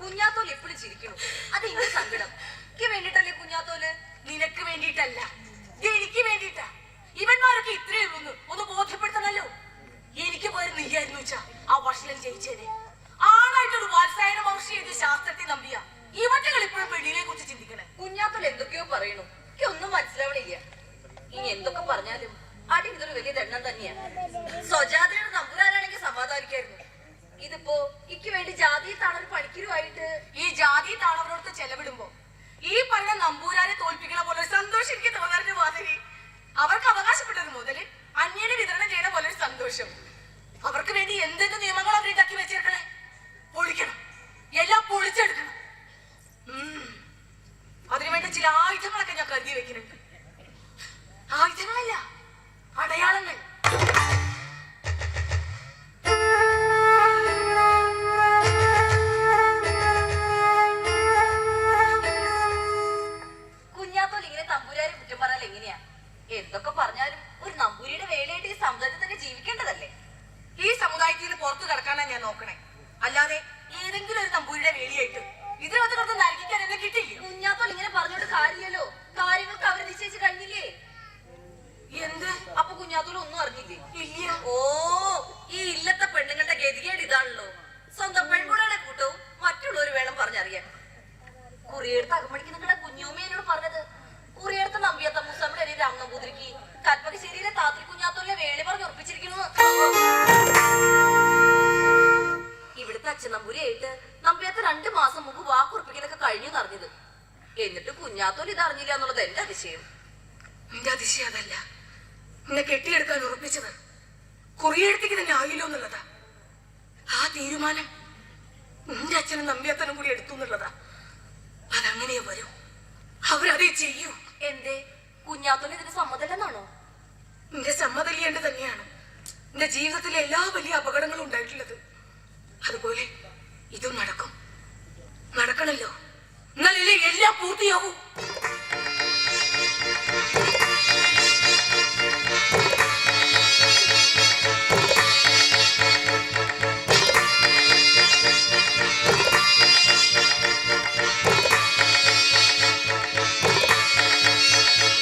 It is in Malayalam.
കുഞ്ഞാത്തോൽ എപ്പോഴും ചിരിക്കുന്നു അത് ഇങ്ങനെ സങ്കടം. എനിക്ക് വേണ്ടിട്ടല്ലേ കുഞ്ഞാത്തോൽ? നിനക്ക് വേണ്ടിട്ടല്ല എനിക്ക് വേണ്ടിട്ടാ ഇവന്മാരൊക്കെ ഇത്രയേ ഉള്ളൂ. ഒന്ന് ബോധ്യപ്പെടുത്തണല്ലോ. എനിക്ക് പോയി നീയായിരുന്നു വെച്ചാ ആ വർഷത്തിൽ ജയിച്ചേനെ. ആണായിട്ടൊരു വാത്സായന മഹർഷി എഴുതിയ ശാസ്ത്രത്തെ നമ്പിയ. ഇവറ്റകൾ ഇപ്പോഴും പെണ്ണിനെ കുറിച്ച് ചിന്തിക്കണേ. കുഞ്ഞാത്തോൽ എന്തൊക്കെയോ പറയണു. എനിക്ക് ഒന്നും മനസ്സിലാവണില്ല. ഇനി എന്തൊക്കെ പറഞ്ഞാലും അടി ഇതൊരു വലിയ ദണ്ണം തന്നെയാണ് സ്വജാതിയുടെ നമ്പുരാനാണെങ്കിൽ സമാധാനിക്കായിരുന്നു. ഇതിപ്പോ ഇക്ക് വേണ്ടി ജാതി താണൊരു പണിക്കരുമായിട്ട് ഈ ജാതി താളവരോടത്ത് ചെലവിടുമ്പോ ഈ പറഞ്ഞ നമ്പൂരാനെ തോൽപ്പിക്കണ പോലെ ഒരു സന്തോഷം എനിക്ക് തോന്നാറുണ്ട് മാധവി. അവർക്ക് അവകാശപ്പെട്ടത് മുതൽ അന്യനെ വിതരണം ചെയ്യണ പോലെ ഒരു സന്തോഷം. അവർക്ക് വേണ്ടി എന്തെന്ത് നിയമങ്ങൾ അവർ ഉണ്ടാക്കി വെച്ചേക്കണേ? പൊളിക്കണം. എല്ലാം പൊളിച്ചെടുക്കണം. അതിനുവേണ്ട ചില ആയുധങ്ങളൊക്കെ ഞാൻ കരുതി വെക്കുന്നുണ്ട്. സമുദായത്തിൽ പുറത്തു കിടക്കാനാ ഞാൻ നോക്കണേ. അല്ലാതെ ഏതെങ്കിലും ഒരു തമ്പൂരിയുടെ വേലിയായിട്ട് ഇതിനകത്ത് കിടന്ന് നരകിക്കാൻ എന്നെ കിട്ടില്ല കുഞ്ഞാത്തോൽ ഇങ്ങനെ പറഞ്ഞോണ്ട് കാര്യമല്ലോ കാര്യങ്ങൾക്ക് അവർ നിശ്ചയിച്ച് കഴിഞ്ഞില്ലേ? എന്ത്? അപ്പൊ കുഞ്ഞാത്തോൾ ഒന്നും അറിഞ്ഞില്ലേ? ഇല്ല. ഓ ഈ ഇല്ലത്തെ പെണ്ണുങ്ങളുടെ ഗതികേട് ഇതാണല്ലോ. സ്വന്തം പെൺകുട്ടികളെ കൂട്ടവും മറ്റുള്ളവർ വേണം പറഞ്ഞറിയാൻ. കുറിയെടുത്ത് അകമ്പടിക്ക് നിങ്ങളുടെ കുഞ്ഞുമ്മ എന്നോട് പറഞ്ഞത്. കുറിയെടുത്ത് നമ്പിയത്ത മുസമ്മയുടെ അരി രാമനമ്പൂതിരിക്ക് കൽപ്പകശ്ശേരിയിലെ താത്രി കുഞ്ഞാത്തോലെ വേളി പറഞ്ഞ് ഉറപ്പിച്ചിരിക്കുന്നു. അച്ഛൻ നമ്പൂരിയായിട്ട് നമ്പിയത്ത് രണ്ട് മാസം മുമ്പ് വാക്കുറപ്പിക്കലൊക്കെ കഴിഞ്ഞു അറിഞ്ഞത്. എന്നിട്ട് കുഞ്ഞാത്തോൽ ഇത് അറിഞ്ഞില്ല എന്നുള്ളത് എന്റെ അതിശയം. നിന്റെ അതിശയം അതല്ല. നിന്നെ കെട്ടിയെടുക്കാൻ ഉറപ്പിച്ചത് കുറിയെടുത്തേക്ക് തന്നെ ആയില്ലോ എന്നുള്ളതാ. ആ തീരുമാനം നിന്റെ അച്ഛനും നമ്പിയത്തനും കൂടി എടുത്തു എന്നുള്ളതാ. അതങ്ങനെ വരൂ. അവരതേ ചെയ്യൂ. എന്തേ? കുഞ്ഞാത്തോൽ ഇതിന് സമ്മതല്ലെന്നാണോ നിന്റെ സമ്മതല്ലേണ്ടത് തന്നെയാണ്. നിന്റെ ജീവിതത്തിലെ എല്ലാ വലിയ അപകടങ്ങളും ഉണ്ടായിട്ടുള്ളത്. ยว